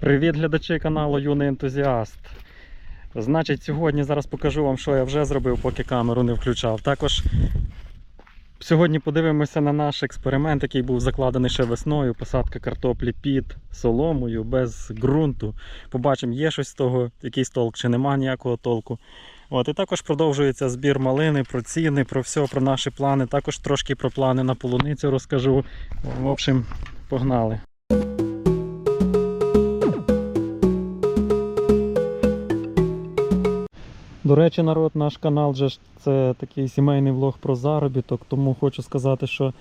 Привіт, глядачі каналу Юний ентузіаст. Значить, сьогодні зараз покажу вам, що я вже зробив, поки камеру не включав. Також сьогодні подивимося на наш експеримент, який був закладений ще весною. Посадка картоплі під соломою, без ґрунту. Побачимо, є щось з того, якийсь толк, чи нема ніякого толку. От, і також продовжується збір малини, про ціни, про все, про наші плани. Також трошки про плани на полуницю розкажу. В общем, погнали. До речі, народ, наш канал же ж це такий сімейний влог про заробіток, тому хочу сказати, що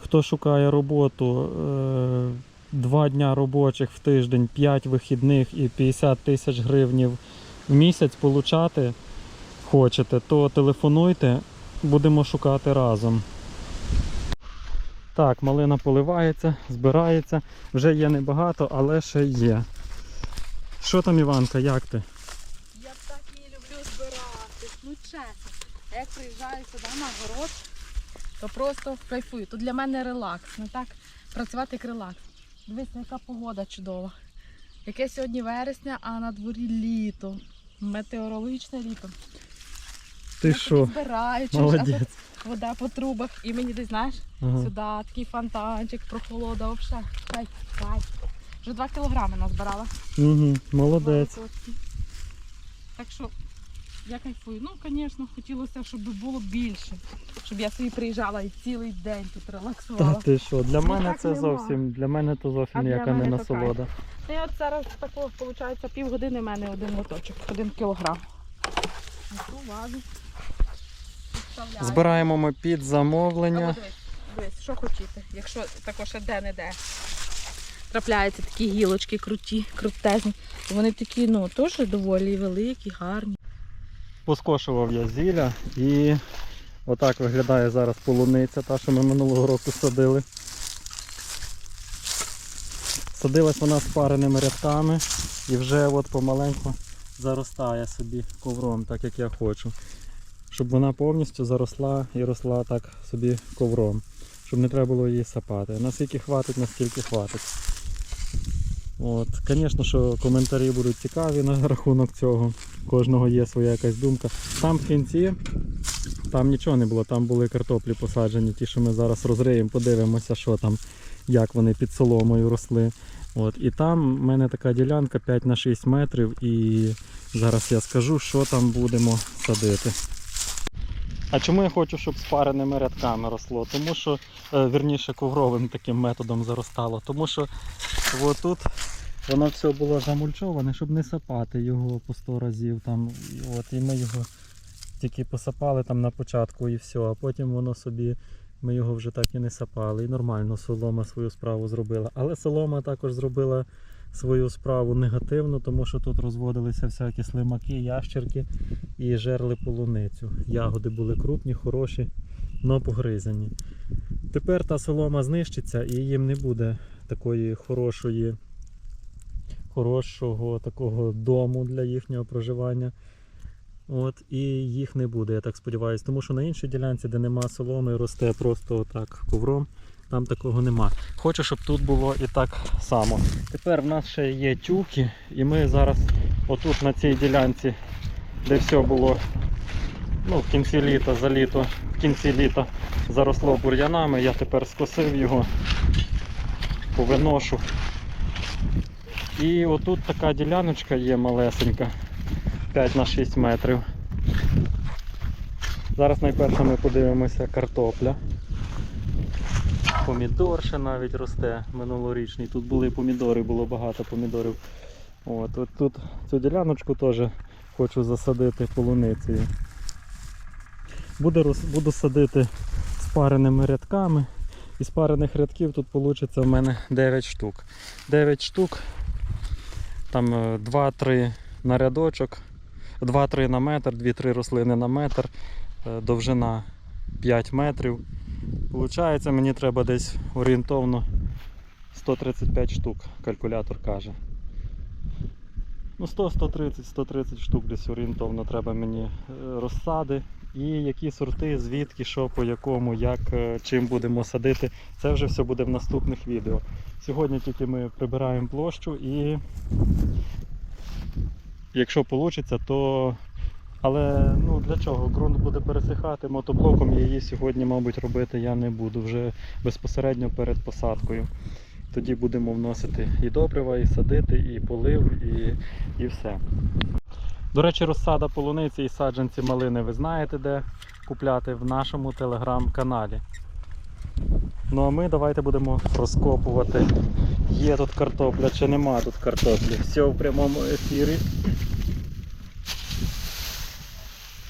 хто шукає роботу, е, два дня робочих в тиждень, 5 вихідних і 50 тисяч гривнів в місяць получати хочете, то телефонуйте, будемо шукати разом. Так, малина поливається, збирається. Вже є небагато, але ще є. Що там, Іванка, як ти? Я так її люблю збирати. Ну чесно. А як приїжджаю сюди на город, то просто кайфую. Тут для мене релакс. Не так працювати як релакс. Дивіться, яка погода чудова. Яке сьогодні вересня, а на дворі літо. Метеорологічне літо. Ти що? збираю, а Молодець. тут вода по трубах. І мені десь, знаєш, Ага. сюди такий фонтанчик, прохолода, взагалі. Кайф, кайф. Вже 2 кілограми назбирала. Угу, молодець. Молодці. Так що я кайфую. Ну, звісно, хотілося, щоб було більше. Щоб я собі приїжджала і цілий день тут релаксувала. Та ти що, для Ну, мене це нема. зовсім, для мене то зовсім ніяка не насолода. І от зараз такого, виходить, півгодини в мене один моточок, один кілограм. Ну. Збираємо ми під замовлення. Дивись, дивись, що хотіти, якщо також де-не-де. Трапляються такі гілочки круті, крутезні. Вони такі, ну, теж доволі великі, гарні. Поскошував я зілля і отак виглядає зараз полуниця, та, що ми минулого року садили. Садилась вона спареними рядками і вже от помаленьку заростає собі ковром, так як я хочу. Щоб вона повністю заросла і росла так собі ковром. Щоб не треба було її сапати. Наскільки хватить, наскільки хватить. От, Звісно, що коментарі будуть цікаві на рахунок цього. Кожного є своя якась думка. Там в кінці там нічого не було, там були картоплі посаджені, ті, що ми зараз розриємо, подивимося, що там, як вони під соломою росли. От, і там в мене така ділянка 5 на 6 метрів, і зараз я скажу, що там будемо садити. А чому я хочу, щоб спареними рядками росло? Тому що, е, вірніше, ковровим таким методом заростало. Тому що отут воно все було замульчоване, щоб не сапати його по 100 разів. Там, от, і ми його тільки посапали там на початку і все, а потім воно собі, ми його вже так і не сапали. І нормально солома свою справу зробила. Але солома також зробила свою справу негативно, тому що тут розводилися всякі слимаки, ящерки і жерли полуницю. Ягоди були крупні, хороші, но погризані. Тепер та солома знищиться і їм не буде такої хорошої, хорошого такого дому для їхнього проживання. От, і їх не буде, я так сподіваюся. Тому що на іншій ділянці, де нема соломи, росте просто отак ковром, там такого нема. Хочу, щоб тут було і так само. Тепер в нас ще є тюки, і ми зараз отут на цій ділянці, де все було ну, в кінці літа, за літо, в кінці літа заросло бур'янами, я тепер скосив його, повиношу. І отут така діляночка є малесенька. 5 на 6 метрів. Зараз найперше ми подивимося картопля. Помідор ще навіть росте минулорічний. Тут були помідори, було багато помідорів. От, от тут цю діляночку теж хочу засадити полуницею. Буду, буду садити спареними рядками. І спарених рядків тут вийде в мене 9 штук. 9 штук, там е, 2-3 на рядочок, 2-3 на метр, 2-3 рослини на метр, е, довжина 5 метрів. Получається, мені треба десь орієнтовно 135 штук, калькулятор каже. Ну 100-130, 130 штук десь орієнтовно треба мені е, розсади. І які сорти, звідки, що, по якому, як, е, чим будемо садити. Це вже все буде в наступних відео. Сьогодні тільки ми прибираємо площу і якщо вийде, то. Але ну для чого? Ґрунт буде пересихати, мотоблоком її сьогодні, мабуть, робити я не буду вже безпосередньо перед посадкою. Тоді будемо вносити і добрива, і садити, і полив, і, і все. До речі, розсада полуниці і саджанці малини ви знаєте, де купляти в нашому телеграм-каналі. Ну а ми давайте будемо розкопувати. Є тут картопля чи нема тут картоплі. Все в прямому ефірі.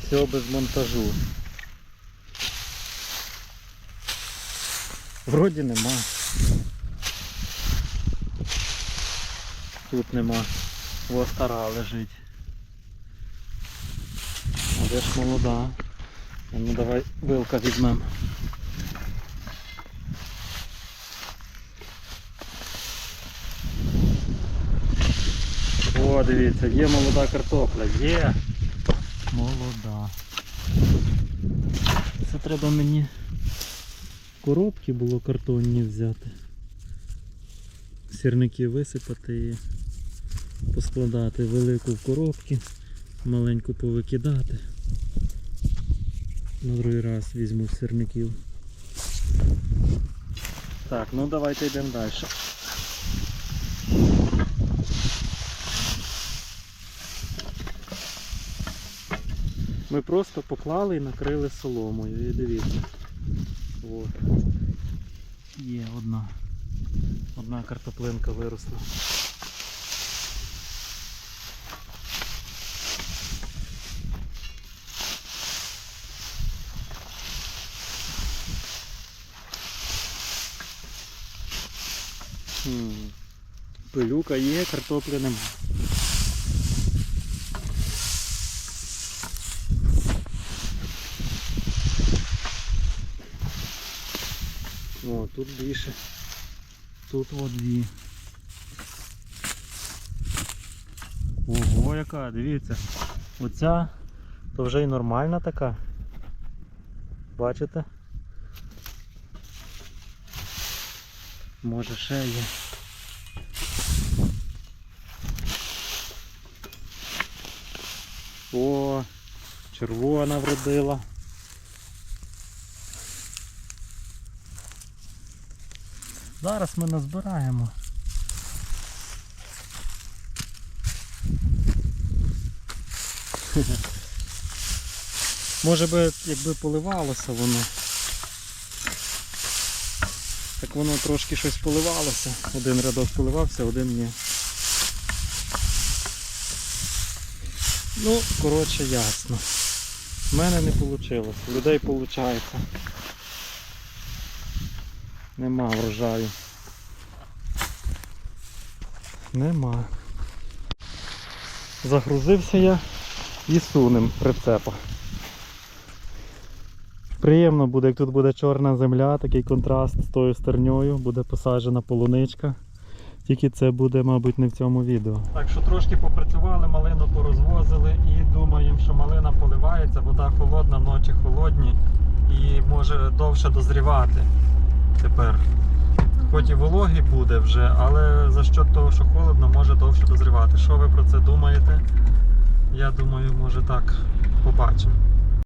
Все без монтажу. Вроді нема. Тут нема. Ось стара лежить. А де ж молода? Ну давай вилка візьмемо. О, дивіться, є молода картопля, є. Молода. Це треба мені коробки було картонні взяти. Сірники висипати і поскладати велику в коробки, маленьку повикидати. На другий раз візьму сірників. Так, ну давайте йдемо далі. Ми просто поклали і накрили соломою. І дивіться. От. Є одна. Одна картоплинка виросла. Пилюка є, картоплі нема. О, тут більше. Тут от дві. Ого, яка, дивіться. Оця то вже й нормальна така. Бачите? Може ще є. О, червона вродила. Зараз ми назбираємо. Може би, якби поливалося воно. Так воно трошки щось поливалося. Один рядок поливався, один ні. Ну, коротше, ясно. У мене не вийшло, у людей виходить. Нема врожаю. Нема. Загрузився я і сунем прицепа. Приємно буде, як тут буде чорна земля, такий контраст з тою стерньою, буде посаджена полуничка. Тільки це буде, мабуть, не в цьому відео. Так що трошки попрацювали, малину порозвозили і думаємо, що малина поливається, вода холодна, ночі холодні і може довше дозрівати тепер. Хоч і вологий буде вже, але за що того, що холодно, може довше дозрівати. Що ви про це думаєте? Я думаю, може так побачимо.